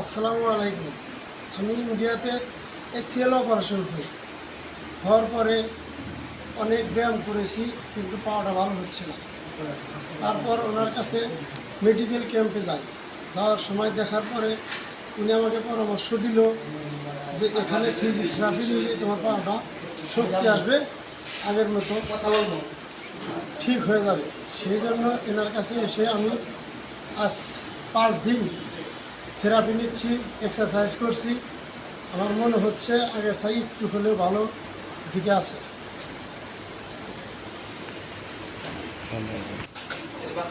আসসালামু আলাইকুম। আমি ইন্ডিয়াতে এসিএল অপারেশন করি। হওয়ার পরে অনেক ব্যায়াম করেছি, কিন্তু পাওয়াটা ভালো হচ্ছে না। তারপর ওনার কাছে মেডিকেল ক্যাম্পে যাই। যাওয়ার সময় দেখার পরে উনি আমাকে পরামর্শ দিল যে এখানে ফিজিওথেরাপি নিলে তোমার পাওয়াটা শক্তি আসবে, আগের মতো কথা বলব ঠিক হয়ে যাবে। সেই জন্য এনার কাছে এসে আমি আজ পাঁচ দিন থেরাপি নিচ্ছি এক্সারসাইজ করছি। আমার মনে হচ্ছে আগের সাই একটু হলেও ভালো দিকে আছে। ধন্যবাদ।